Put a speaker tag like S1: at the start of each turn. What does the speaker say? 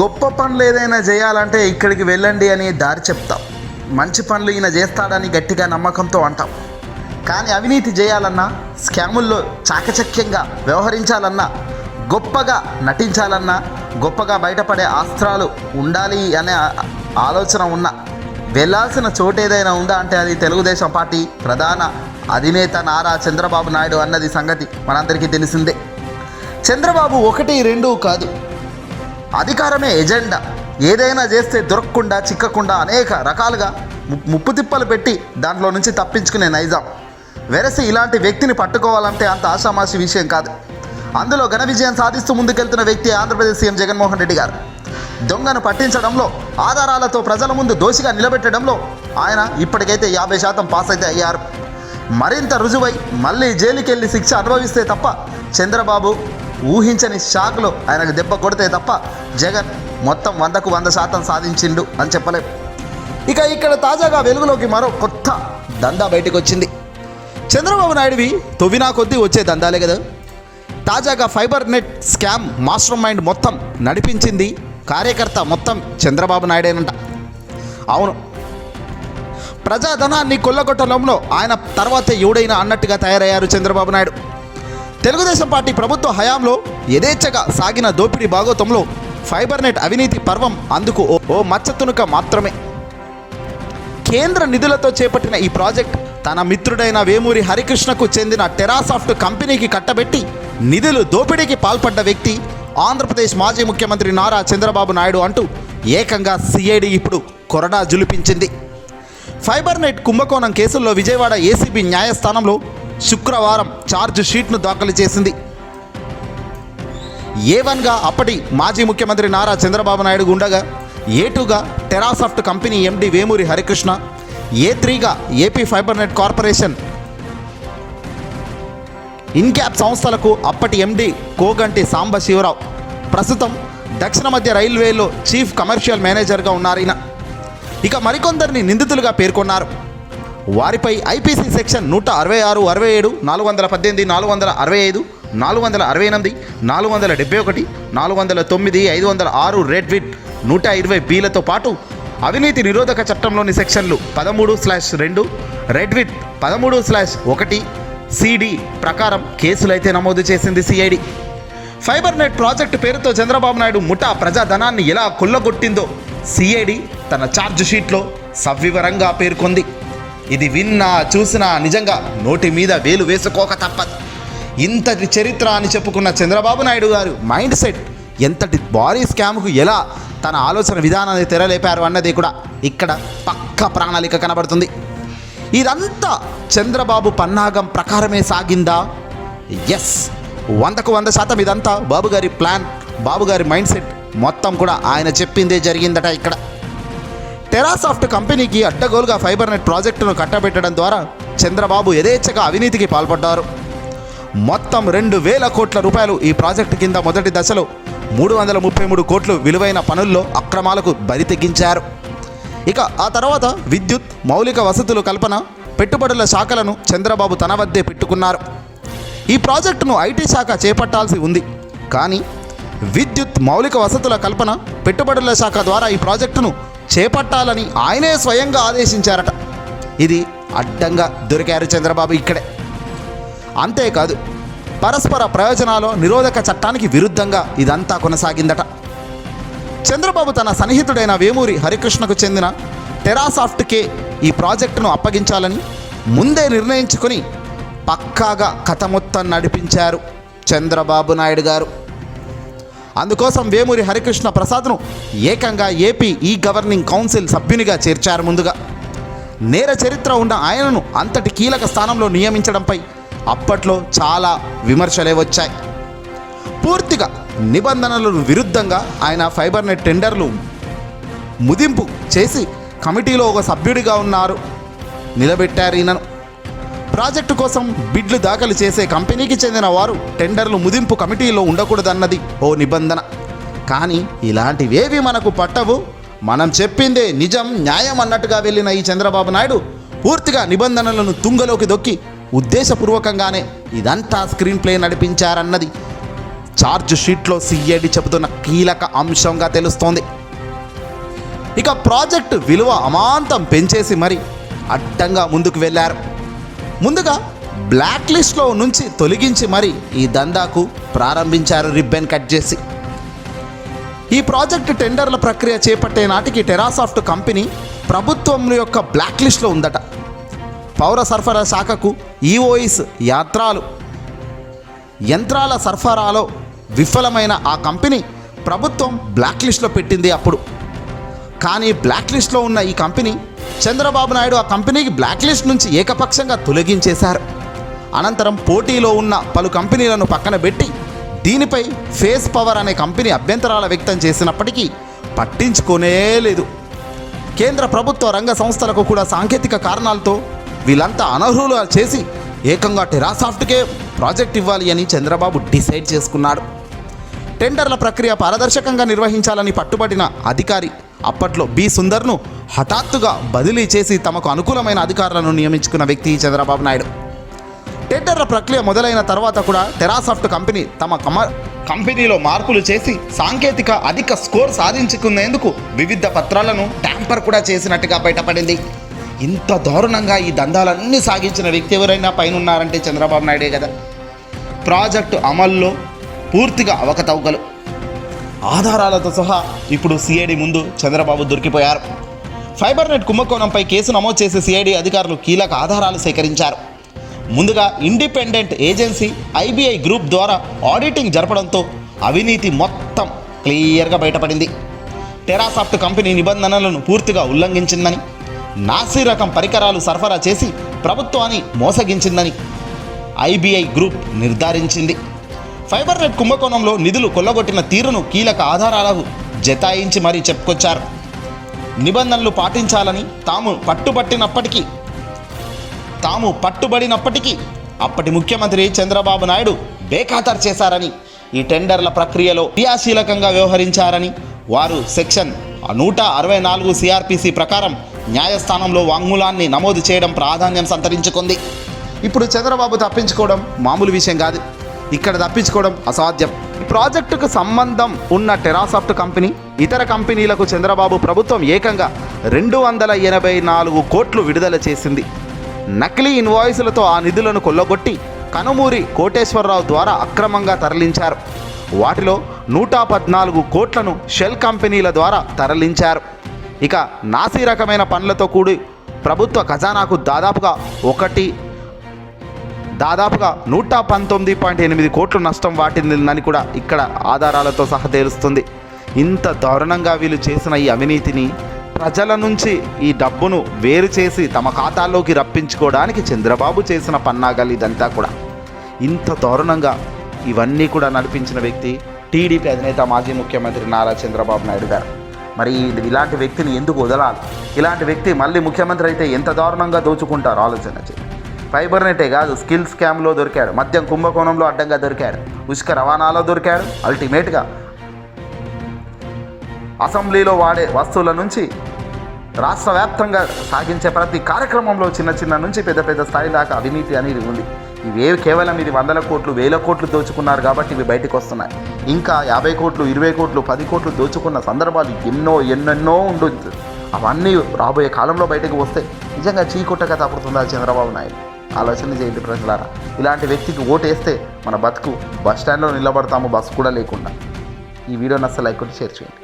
S1: గొప్ప పనులు ఏదైనా చేయాలంటే ఇక్కడికి వెళ్ళండి అని దారి చెప్తాం. మంచి పనులు ఈయన చేస్తాడని గట్టిగా నమ్మకంతో అంటాం. కానీ అవినీతి చేయాలన్నా స్కాముల్లో చాకచక్యంగా వ్యవహరించాలన్నా గొప్పగా నటించాలన్నా గొప్పగా బయటపడే ఆస్త్రాలు ఉండాలి అనే ఆలోచన ఉన్న వెళ్ళాల్సిన చోటు ఏదైనా ఉందా అంటే అది తెలుగుదేశం పార్టీ ప్రధాన అధినేత నారా చంద్రబాబు నాయుడు అన్నది సంగతి మనందరికీ తెలిసిందే. చంద్రబాబు ఒకటి రెండు కాదు. అధికారమే ఎజెండా. ఏదైనా చేస్తే దొరకకుండా చిక్కకుండా అనేక రకాలుగా ముప్పు తిప్పలు పెట్టి దాంట్లో నుంచి తప్పించుకునే నైజాం. వెరసి ఇలాంటి వ్యక్తిని పట్టుకోవాలంటే అంత ఆషామాషి విషయం కాదు. అందులో ఘన విజయం సాధిస్తూ ముందుకెళ్తున్న వ్యక్తి ఆంధ్రప్రదేశ్ సీఎం జగన్మోహన్ రెడ్డి గారు. దొంగను పట్టించడంలో ఆధారాలతో ప్రజల ముందు దోషిగా నిలబెట్టడంలో ఆయన ఇప్పటికైతే యాభై శాతం పాస్ అయితే అయ్యారు. మరింత రుజువై మళ్ళీ జైలుకెళ్ళి శిక్ష అనుభవిస్తే తప్ప చంద్రబాబు ఊహించని షాక్లో ఆయనకు దెబ్బ కొడితే తప్ప జగన్ మొత్తం వందకు వంద శాతం సాధించిండు అని చెప్పలేం. ఇక ఇక్కడ తాజాగా వెలుగులోకి మరో కొత్త దందా బయటకు వచ్చింది చంద్రబాబు నాయుడువి తొవ్వినా కొద్దీ వచ్చే దందాలే కదా. తాజాగా fibre net scam mastermind మొత్తం నడిపించింది కార్యకర్త మొత్తం చంద్రబాబు నాయుడేనంట. అవును. ప్రజాధనాన్ని కొల్లగొట్టడంలో ఆయన తర్వాత ఎవడైనా అన్నట్టుగా తయారయ్యారు చంద్రబాబు నాయుడు. తెలుగుదేశం పార్టీ ప్రభుత్వ హయాంలో యథేచ్ఛగా సాగిన దోపిడీ భాగోతంలో ఫైబర్ నెట్ అవినీతి పర్వం అందుకు ఓ- ఓ మచ్చతునుక మాత్రమే. కేంద్ర నిధులతో చేపట్టిన ఈ ప్రాజెక్ట్ తన మిత్రుడైన వేమూరి హరికృష్ణకు చెందిన టెరాసాఫ్ట్ కంపెనీకి కట్టబెట్టి నిధులు దోపిడీకి పాల్పడ్డ వ్యక్తి ఆంధ్రప్రదేశ్ మాజీ ముఖ్యమంత్రి నారా చంద్రబాబు నాయుడు అంటూ ఏకంగా సిఐడి ఇప్పుడు కొరడా జులిపించింది. ఫైబర్ నెట్ కుంభకోణం కేసుల్లో విజయవాడ ఏసీబీ న్యాయస్థానంలో శుక్రవారం ఛార్జ్ షీట్ను దాఖలు చేసింది. ఏ వన్గా అప్పటి మాజీ ముఖ్యమంత్రి నారా చంద్రబాబు నాయుడు ఉండగా ఏ టూగా Terasoft company MD Vemuri Harikrishna A త్రీగా AP Fibernet corporation ఇన్క్యాప్ సంస్థలకు అప్పటి ఎండి కోగంటి సాంబశివరావు ప్రస్తుతం దక్షిణ మధ్య రైల్వేలో చీఫ్ కమర్షియల్ మేనేజర్గా ఉన్నారు ఇక మరికొందరిని నిందితులుగా పేర్కొన్నారు. వారిపై ఐపీసీ సెక్షన్ నూట అరవై ఆరు అరవై ఏడు నాలుగు వందల పద్దెనిమిది నాలుగు వందల అరవై ఐదు నాలుగు వందల అరవై ఎనిమిది నాలుగు వందల డెబ్బై ఒకటి నాలుగు వందల తొమ్మిది ఐదు వందల ఆరు రెడ్ విట్ నూట ఇరవై బీలతో పాటు అవినీతి నిరోధక చట్టంలోని సెక్షన్లు పదమూడు స్లాష్ రెండు రెడ్ విట్ పదమూడు స్లాష్ ఒకటి సిడి ప్రకారం కేసులైతే నమోదు చేసింది సిఐడి ఫైబర్ నెట్ ప్రాజెక్టు పేరుతో చంద్రబాబు నాయుడు ముఠా ప్రజాధనాన్ని ఎలా కొల్లగొట్టిందో సిఐడి తన ఛార్జ్ షీట్లో సవివరంగా పేర్కొంది. ఇది విన్నా చూసినా నిజంగా నోటి మీద వేలు వేసుకోక తప్పదు. ఇంతటి చరిత్ర అని చెప్పుకున్న చంద్రబాబు నాయుడు గారు మైండ్ సెట్ ఎంతటి భారీ స్కామ్కు ఎలా తన ఆలోచన విధానాన్ని తెరలేపారు అన్నది కూడా ఇక్కడ పక్క ప్రణాళిక కనబడుతుంది. ఇదంతా చంద్రబాబు పన్నాగం ప్రకారమే సాగిందా? ఎస్ వందకు వంద శాతం ఇదంతా బాబుగారి ప్లాన్ బాబుగారి మైండ్ సెట్ మొత్తం కూడా ఆయన చెప్పిందే జరిగిందట ఇక్కడ. టెరాసాఫ్ట్ కంపెనీకి అడ్డగోలుగా ఫైబర్ నెట్ ప్రాజెక్టును కట్టబెట్టడం ద్వారా చంద్రబాబు యథేచ్ఛగా అవినీతికి పాల్పడ్డారు. మొత్తం రెండు వేల కోట్ల రూపాయలు ఈ ప్రాజెక్టు కింద మొదటి దశలో మూడు వందల ముప్పై మూడు కోట్లు విలువైన పనుల్లో అక్రమాలకు బరి తెగించారు. ఇక ఆ తర్వాత విద్యుత్ మౌలిక వసతులు కల్పన పెట్టుబడుల శాఖలను చంద్రబాబు తన వద్దే పెట్టుకున్నారు. ఈ ప్రాజెక్టును ఐటీ శాఖ చేపట్టాల్సి ఉంది. కానీ విద్యుత్ మౌలిక వసతుల కల్పన పెట్టుబడుల శాఖ ద్వారా ఈ ప్రాజెక్టును చేపట్టాలని ఆయనే స్వయంగా ఆదేశించారట. ఇది అడ్డంగా దొరికారు చంద్రబాబు ఇక్కడే. అంతేకాదు పరస్పర ప్రయోజనాలు నిరోధక చట్టానికి విరుద్ధంగా ఇదంతా కొనసాగిందట. చంద్రబాబు తన సన్నిహితుడైన వేమూరి హరికృష్ణకు చెందిన టెరాసాఫ్ట్కే ఈ ప్రాజెక్టును అప్పగించాలని ముందే నిర్ణయించుకొని పక్కాగా కథ మొత్తం నడిపించారు చంద్రబాబు నాయుడు గారు. అందుకోసం వేమూరి హరికృష్ణ ప్రసాద్ను ఏకంగా ఏపీ ఈ గవర్నింగ్ కౌన్సిల్ సభ్యునిగా చేర్చారు ముందుగా. నేర చరిత్ర ఉన్న ఆయనను అంతటి కీలక స్థానంలో నియమించడంపై అప్పట్లో చాలా విమర్శలే వచ్చాయి. పూర్తిగా నిబంధనలకు విరుద్ధంగా ఆయన ఫైబర్ నెట్ టెండర్లు ముదింపు చేసి కమిటీలో ఒక సభ్యుడిగా ఉన్నారు. నిలబెట్టారు ఈయనను. ప్రాజెక్టు కోసం బిడ్లు దాఖలు చేసే కంపెనీకి చెందిన వారు టెండర్లు ముదింపు కమిటీలో ఉండకూడదన్నది ఓ నిబంధన. కానీ ఇలాంటివేవి మనకు పట్టవు. మనం చెప్పిందే నిజం న్యాయం అన్నట్టుగా వెళ్ళిన ఈ చంద్రబాబు నాయుడు పూర్తిగా నిబంధనలను తుంగలోకి దొక్కి ఉద్దేశపూర్వకంగానే ఇదంతా స్క్రీన్ ప్లే నడిపించారన్నది. ఛార్జ్ షీట్లో సిఐడి చెబుతున్న కీలక అంశంగా తెలుస్తోంది. ఇక ప్రాజెక్టు విలువ అమాంతం పెంచేసి మరి అడ్డంగా ముందుకు వెళ్ళారు. ముందుగా బ్లాక్ లిస్ట్లో నుంచి తొలగించి మరి ఈ దందాకు ప్రారంభించారు రిబ్బన్ కట్ చేసి. ఈ ప్రాజెక్టు టెండర్ల ప్రక్రియ చేపట్టే నాటికి టెరాసాఫ్ట్ కంపెనీ ప్రభుత్వం యొక్క బ్లాక్ లిస్ట్లో ఉందట. పౌర సరఫరా శాఖకు ఈఓయిస్ యాత్రలు. యంత్రాల సరఫరాలో విఫలమైన ఆ కంపెనీ ప్రభుత్వం బ్లాక్ లిస్ట్లో పెట్టింది అప్పుడు. కానీ బ్లాక్ లిస్ట్లో ఉన్న ఈ కంపెనీ చంద్రబాబు నాయుడు ఆ కంపెనీకి బ్లాక్ లిస్ట్ నుంచి ఏకపక్షంగా తొలగించేశారు. అనంతరం పోటీలో ఉన్న పలు కంపెనీలను పక్కన పెట్టి దీనిపై ఫేస్ పవర్ అనే కంపెనీ అభ్యంతరాల వ్యక్తం చేసినప్పటికీ పట్టించుకోనే లేదు. కేంద్ర ప్రభుత్వ రంగ సంస్థలకు కూడా సాంకేతిక కారణాలతో వీళ్ళంతా అనర్హులు చేసి ఏకంగా టెరాసాఫ్ట్కే ప్రాజెక్ట్ ఇవ్వాలి అని చంద్రబాబు డిసైడ్ చేసుకున్నాడు. టెండర్ల ప్రక్రియ పారదర్శకంగా నిర్వహించాలని పట్టుబడిన అధికారి అప్పట్లో బి సుందర్ను హఠాత్తుగా బదిలీ చేసి తమకు అనుకూలమైన అధికారులను నియమించుకున్న వ్యక్తి చంద్రబాబు నాయుడు. టెండర్ల ప్రక్రియ మొదలైన తర్వాత కూడా టెరాసాఫ్ట్ కంపెనీ తమ కమ కంపెనీలో మార్పులు చేసి సాంకేతిక అధిక స్కోర్ సాధించుకునేందుకు వివిధ పత్రాలను ట్యాంపర్ కూడా చేసినట్టుగా బయటపడింది. ఇంత దారుణంగా ఈ దందాలన్నీ సాగించిన వ్యక్తి ఎవరైనా పైన ఉన్నారంటే చంద్రబాబు నాయుడే కదా. ప్రాజెక్టు అమల్లో పూర్తిగా అవకతవకలు. ఆధారాలతో సహా ఇప్పుడు సిఐడి ముందు చంద్రబాబు దొరికిపోయారు. ఫైబర్ నెట్ కుంభకోణంపై కేసు నమోదు చేసి సిఐడి అధికారులు కీలక ఆధారాలు సేకరించారు. ముందుగా ఇండిపెండెంట్ ఏజెన్సీ ఐబీఐ గ్రూప్ ద్వారా ఆడిటింగ్ జరపడంతో అవినీతి మొత్తం క్లియర్గా బయటపడింది. టెరాసాఫ్ట్ కంపెనీ నిబంధనలను పూర్తిగా ఉల్లంఘించిందని నాసీ రకం పరికరాలు సరఫరా చేసి ప్రభుత్వాన్ని మోసగించిందని ఐబీఐ గ్రూప్ నిర్ధారించింది. ఫైబర్ నెట్ కుంభకోణంలో నిధులు కొల్లగొట్టిన తీరును కీలక ఆధారాలకు జతాయించి మరీ చెప్పుకొచ్చారు. నిబంధనలు పాటించాలని తాము పట్టుబట్టినప్పటికీ తాము పట్టుబడినప్పటికీ అప్పటి ముఖ్యమంత్రి చంద్రబాబు నాయుడు బేఖాతరు చేశారని ఈ టెండర్ల ప్రక్రియలో క్రియాశీలకంగా వ్యవహరించారని వారు సెక్షన్ నూట అరవై నాలుగు సిఆర్పిసి ప్రకారం న్యాయస్థానంలో వాంగ్మూలాన్ని నమోదు చేయడం ప్రాధాన్యం సంతరించుకుంది. ఇప్పుడు చంద్రబాబు తప్పించుకోవడం మామూలు విషయం కాదు. ఇక్కడ తప్పించుకోవడం అసాధ్యం. ప్రాజెక్టుకు సంబంధం ఉన్న టెరాసాఫ్ట్ కంపెనీ ఇతర కంపెనీలకు చంద్రబాబు ప్రభుత్వం ఏకంగా రెండు వందల ఎనభై నాలుగు కోట్లు విడుదల చేసింది. నకిలీ ఇన్వాయిస్లతో ఆ నిధులను కొల్లగొట్టి కనుమూరి కోటేశ్వరరావు ద్వారా అక్రమంగా తరలించారు. వాటిలో నూట పద్నాలుగు కోట్లను షెల్ కంపెనీల ద్వారా తరలించారు. ఇక నాసీ రకమైన పనులతో కూడి ప్రభుత్వ ఖజానాకు దాదాపుగా ఒకటి దాదాపుగా నూట పంతొమ్మిది పాయింట్ ఎనిమిది కోట్లు నష్టం వాటిందని కూడా ఇక్కడ ఆధారాలతో సహా తేలుస్తుంది. ఇంత దారుణంగా వీళ్ళు చేసిన ఈ అవినీతిని ప్రజల నుంచి ఈ డబ్బును వేరు చేసి తమ ఖాతాల్లోకి రప్పించుకోవడానికి చంద్రబాబు చేసిన పన్నాగాలు ఇదంతా కూడా. ఇంత దారుణంగా ఇవన్నీ కూడా నడిపించిన వ్యక్తి టీడీపీ అధినేత మాజీ ముఖ్యమంత్రి నారా చంద్రబాబు నాయుడు గారు. మరి ఇలాంటి వ్యక్తిని ఎందుకు వదలాలి? ఇలాంటి వ్యక్తి మళ్ళీ ముఖ్యమంత్రి అయితే ఎంత దారుణంగా దోచుకుంటారు? ఆలోచన చేయండి. ఫైబర్ కాదు స్కిల్ స్కామ్లో దొరికాడు. మద్యం కుంభకోణంలో అడ్డంగా దొరికాడు. ఉసుక రవాణాలో దొరికాడు. అల్టిమేట్గా అసెంబ్లీలో వాడే వస్తువుల నుంచి రాష్ట్ర వ్యాప్తంగా సాగించే ప్రతి కార్యక్రమంలో చిన్న చిన్న నుంచి పెద్ద పెద్ద స్థాయి దాకా అవినీతి అనేది ఉంది. ఇవేవి కేవలం ఇది వందల కోట్లు వేల కోట్లు దోచుకున్నారు కాబట్టి ఇవి బయటకు వస్తున్నాయి. ఇంకా యాభై కోట్లు ఇరవై కోట్లు పది కోట్లు దోచుకున్న సందర్భాలు ఎన్నో ఎన్నెన్నో ఉండొచ్చు అవన్నీ రాబోయే కాలంలో బయటకు వస్తే నిజంగా చీకొట్టగా తప్పుతుందా చంద్రబాబు నాయుడు? ఆలోచన చేయండి ప్రజలారా. ఇలాంటి వ్యక్తికి ఓటేస్తే మన బతుకు బస్ స్టాండ్లో నిలబడతాము బస్సు కూడా లేకుండా. ఈ వీడియోని అసలు లైక్ కొట్టి షేర్ చేయండి.